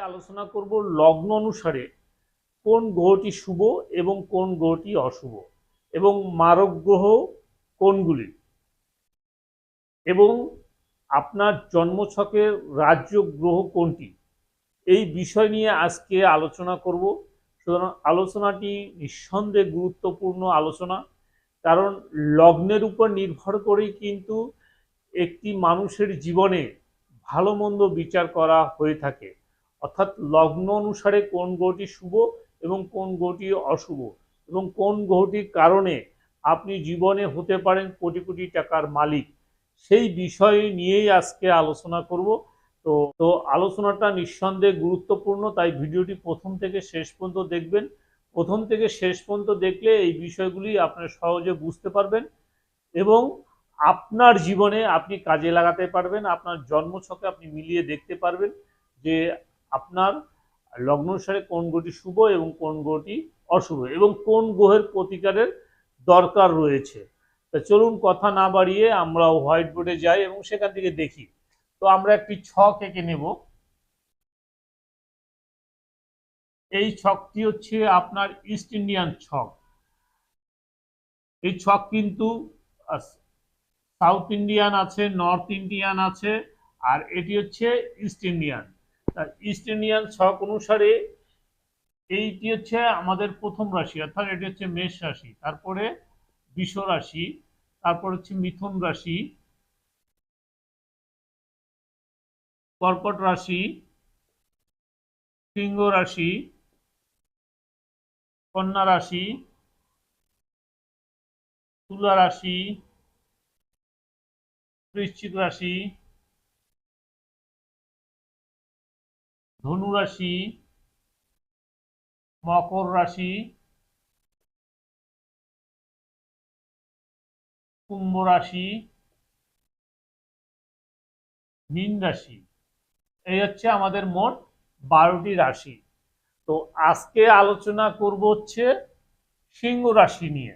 আলোচনা করব লগ্ন অনুসারে কোন গ্রহটি শুভ এবং কোন গ্রহটি অশুভ এবং মারক গ্রহ কোনগুলি? এবং আপনার জন্মছকের রাজ্য গ্রহ কোনটি? এই বিষয় নিয়ে আজকে আলোচনা করব। সুতরাং আলোচনাটি নিঃসন্দেহে গুরুত্বপূর্ণ আলোচনা, কারণ লগ্নের উপর নির্ভর করেই কিন্তু একটি মানুষের জীবনে ভালো মন্দ বিচার করা হয়ে থাকে। অর্থাৎ লগ্ন অনুসারে কোন গ্রহটি শুভ এবং কোন গ্রহটি অশুভ এবং কোন গ্রহটির কারণে আপনি জীবনে হতে পারেন কোটি কোটি টাকার মালিক, সেই বিষয় নিয়েই আজকে আলোচনা করব। তো তো আলোচনাটা নিঃসন্দেহে গুরুত্বপূর্ণ, তাই ভিডিওটি প্রথম থেকে শেষ পর্যন্ত দেখবেন। প্রথম থেকে শেষ পর্যন্ত দেখলে এই বিষয়গুলি আপনারা সহজে বুঝতে পারবেন এবং আপনার জীবনে আপনি কাজে লাগাতে পারবেন, আপনার জন্মছকে আপনি মিলিয়ে দেখতে পারবেন যে আপনার লগ্ন অনুসারে কোন গ্রহটি শুভ এবং কোন গ্রহটি অশুভ এবং কোন গ্রহের প্রতিকারের দরকার রয়েছে। তা চলুন কথা না বাড়িয়ে আমরা হোয়াইট বোর্ডে যাই এবং সেখান থেকে দেখি। তো আমরা একটি ছক এঁকে নেব। এই ছকটি হচ্ছে আপনার ইস্ট ইন্ডিয়ান ছক। এই ছক কিন্তু সাউথ ইন্ডিয়ান আছে, নর্থ ইন্ডিয়ান আছে, আর এটি হচ্ছে ইস্ট ইন্ডিয়ান। ইস্ট ইন্ডিয়ান ছক অনুসারে এইটি হচ্ছে আমাদের প্রথম রাশি, অর্থাৎ এটি হচ্ছে মেষ রাশি, তারপরে বৃষ রাশি, তারপর হচ্ছে মিথুন রাশি, কর্কট রাশি, সিংহ রাশি, কন্যা রাশি, তুলা রাশি, বৃশ্চিক রাশি ধনু রাশি, মকর রাশি, কুম্ভ রাশি, মীন রাশি। এই হচ্ছে আমাদের মোট বারোটি রাশি। তো আজকে আলোচনা করব হচ্ছে সিংহ রাশি নিয়ে।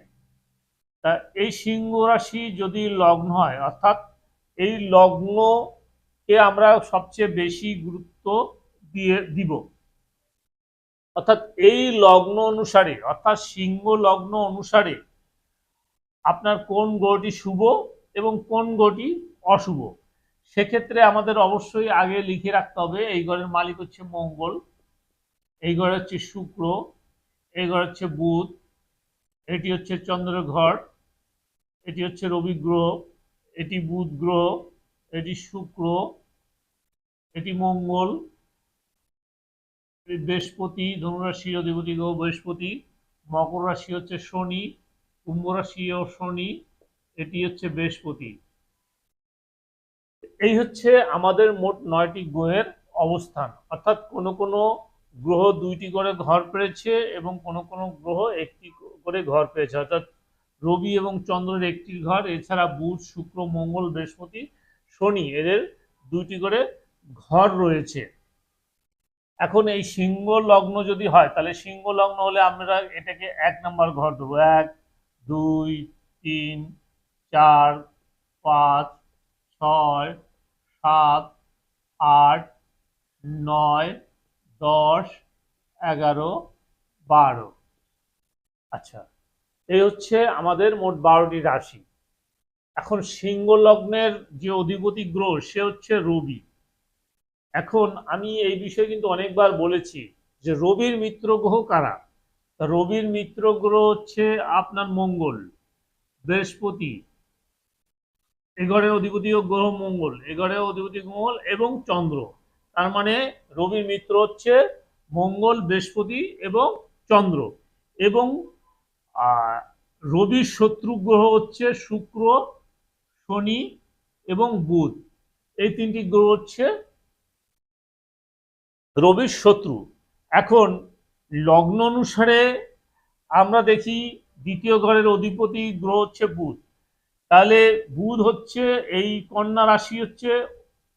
তা এই সিংহ রাশি যদি লগ্ন হয়, অর্থাৎ এই লগ্নকে আমরা সবচেয়ে বেশি গুরুত্ব দিয়ে দিব। অর্থাৎ এই লগ্ন অনুসারে, অর্থাৎ সিংহ লগ্ন অনুসারে আপনার কোন গ্রহটি শুভ এবং কোন গ্রহটি অশুভ? সেক্ষেত্রে আমাদের অবশ্যই আগে লিখে রাখতে হবে, এই ঘরের মালিক হচ্ছে মঙ্গল, এই ঘর হচ্ছে শুক্র, এই ঘর হচ্ছে বুধ, এটি হচ্ছে চন্দ্র ঘর, এটি হচ্ছে রবি গ্রহ, এটি বুধ গ্রহ, এটি শুক্র, এটি মঙ্গল বৃহস্পতি, ধনুরাশি অধিপতি গ্রহ বৃহস্পতি। মকর রাশি হচ্ছে শনি, কুম্ভ রাশি ও শনি, এটি হচ্ছে বৃহস্পতি। এই হচ্ছে আমাদের মোট নয়টি গ্রহের অবস্থান। অর্থাৎ কোনো কোনো গ্রহ দুইটি করে ঘর পেয়েছে এবং কোনো কোনো গ্রহ একটি করে ঘর পেয়েছে। অর্থাৎ রবি এবং চন্দ্রের একটি ঘর, এছাড়া বুধ, শুক্র, মঙ্গল, বৃহস্পতি, শনি, এদের দুইটি করে ঘর রয়েছে। এখন এই সিংহ লগ্ন যদি হয়, তাহলে সিংহ লগ্ন হলে আমরা এটাকে এক নাম্বার ঘর দেবো এক, দুই, তিন, চার, পাঁচ, ছয়, সাত, আট, নয়, দশ, এগারো, বারো। আচ্ছা এই হচ্ছে আমাদের মোট বারোটি রাশি। এখন সিংহ লগ্নের যে অধিপতি গ্রহ, সে হচ্ছে রবি। এখন আমি এই বিষয়ে কিন্তু অনেকবার বলেছি যে রবির মিত্র গ্রহ কারা? রবির মিত্র গ্রহ হচ্ছে আপনার মঙ্গল, বৃহস্পতি এঘরের অধিপতি গ্রহ মঙ্গল এঘরের অধিপতি মঙ্গল এবং চন্দ্র। তার মানে রবির মিত্র হচ্ছে মঙ্গল, বৃহস্পতি এবং চন্দ্র। এবং রবির শত্রু গ্রহ হচ্ছে শুক্র, শনি এবং বুধ। এই তিনটি গ্রহ হচ্ছে রবির শত্রু। এখন লগ্ন অনুসারে আমরা দেখি দ্বিতীয় ঘরের অধিপতি গ্রহ হচ্ছে বুধ। তাহলে বুধ হচ্ছে এই কন্যা রাশি হচ্ছে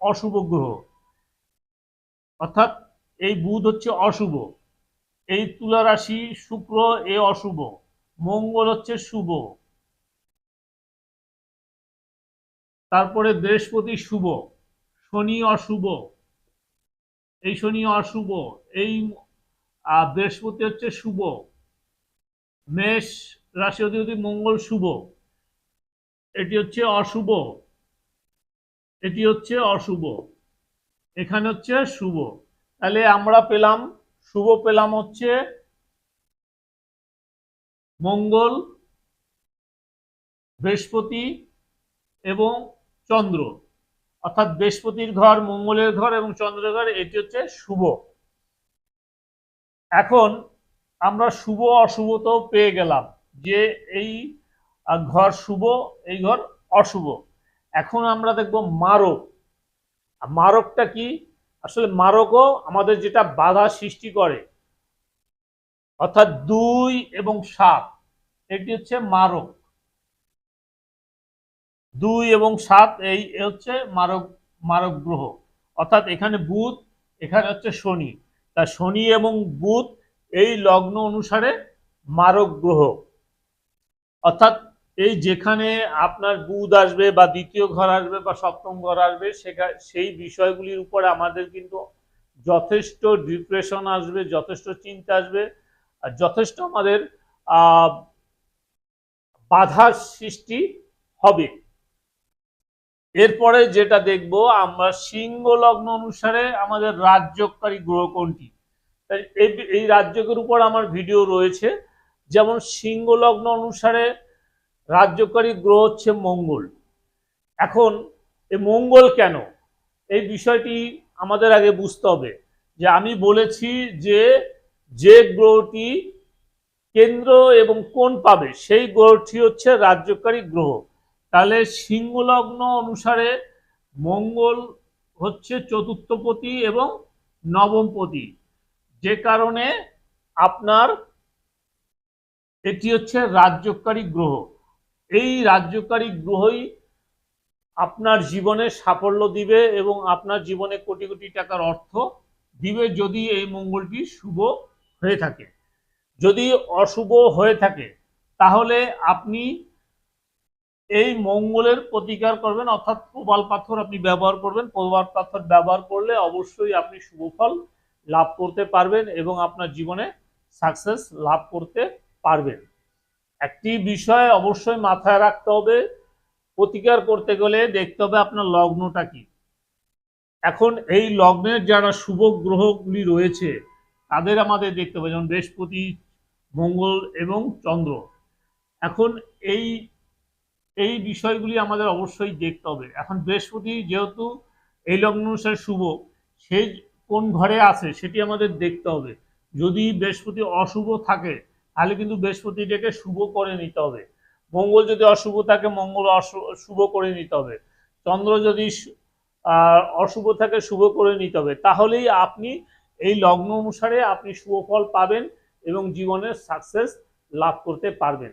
অশুভ গ্রহ। অর্থাৎ এই বুধ হচ্ছে অশুভ। এই তুলা রাশি শুক্র এ অশুভ। মঙ্গল হচ্ছে শুভ। তারপরে বৃহস্পতি শুভ। শনি অশুভ। এই শনি অশুভ, এই বৃহস্পতি হচ্ছে শুভ, মেষ রাশি অধিপতি মঙ্গল শুভ, এটি হচ্ছে অশুভ, এটি হচ্ছে অশুভ, এখানে হচ্ছে শুভ। তাহলে আমরা পেলাম, শুভ পেলাম হচ্ছে মঙ্গল, বৃহস্পতি এবং চন্দ্র। অর্থাৎ বৃহস্পতির ঘর, মঙ্গলের ঘর এবং চন্দ্রের ঘর, এটি হচ্ছে শুভ। এখন আমরা শুভ, অশুভ তো পেয়ে গেলাম যে এই ঘর শুভ, এই ঘর অশুভ। এখন আমরা দেখব মারক। মারকটা কি? আসলে মারকও আমাদের যেটা বাধা সৃষ্টি করে, অর্থাৎ দুই এবং সাত, এটি হচ্ছে মারক। দুই এবং সাত এই হচ্ছে মারক মারক গ্রহ। অর্থাৎ এখানে বুধ, এখানে হচ্ছে শনি। তা শনি এবং বুধ এই লগ্ন অনুসারে মারক গ্রহ। অর্থাৎ এই যেখানে আপনার বুধ আসবে বা দ্বিতীয় ঘর আসবে বা সপ্তম ঘর আসবে সেখানে সেই বিষয়গুলির উপরে আমাদের কিন্তু যথেষ্ট ডিপ্রেশন আসবে, যথেষ্ট চিন্তা আসবে, আর যথেষ্ট আমাদের বাধার সৃষ্টি হবে। এরপরে যেটা দেখব, আমরা সিংহ লগ্ন অনুসারে আমাদের রাজ্যকারী গ্রহ কোনটি? এই এই রাজ্যকের উপর আমার ভিডিও রয়েছে। যেমন সিংহ লগ্ন অনুসারে রাজ্যকারী গ্রহ হচ্ছে মঙ্গল। এখন এই মঙ্গল কেন? এই বিষয়টি আমাদের আগে বুঝতে হবে। যে আমি বলেছি যে যে গ্রহটি কেন্দ্র এবং কোন পাবে, সেই গ্রহটি হচ্ছে রাজ্যকারী গ্রহ। তাহলে সিংহ লগ্ন অনুসারে মঙ্গল হচ্ছে চতুর্থপতি এবং নবমপতি। যে কারণে আপনার এটি হচ্ছে রাজ্যকারী গ্রহ। এই রাজ্যকারী গ্রহই আপনার জীবনে সাফল্য দিবে এবং আপনার জীবনে কোটি কোটি টাকার অর্থ দিবে যদি এই মঙ্গলটি শুভ হয়ে থাকে। যদি অশুভ হয়ে থাকে, তাহলে আপনি এই মঙ্গলের প্রতিকার করবেন, অর্থাৎ প্রবাল পাথর আপনি ব্যবহার করবেন, প্রবাল পাথর ব্যবহার করলে অবশ্যই আপনি শুভ ফল লাভ করতে পারবেন এবং আপনার জীবনে সাকসেস লাভ করতে পারবেন। একটি বিষয় অবশ্যই মাথায় রাখতে হবে, প্রতিকার করতে গেলে দেখতে হবে আপনার লগ্নটা কি। এখন এই লগ্নের যারা শুভ গ্রহগুলি রয়েছে, তাদের আমাদের দেখতে হবে, যেমন বৃহস্পতি, মঙ্গল এবং চন্দ্র। এখন এই এই বিষয়গুলি আমাদের অবশ্যই দেখতে হবে। এখন বৃহস্পতি যেহেতু এই লগ্ন অনুসারে শুভ সেই কোন ঘরে আছে সেটি আমাদের দেখতে হবে। যদি বৃহস্পতি অশুভ থাকে, তাহলে কিন্তু বৃহস্পতিটাকে শুভ করে নিতে হবে। মঙ্গল যদি অশুভ থাকে, মঙ্গল শুভ করে নিতে হবে। চন্দ্র যদি অশুভ থাকে, শুভ করে নিতে হবে। তাহলেই আপনি এই লগ্ন অনুসারে আপনি শুভ ফল পাবেন এবং জীবনের সাকসেস লাভ করতে পারবেন।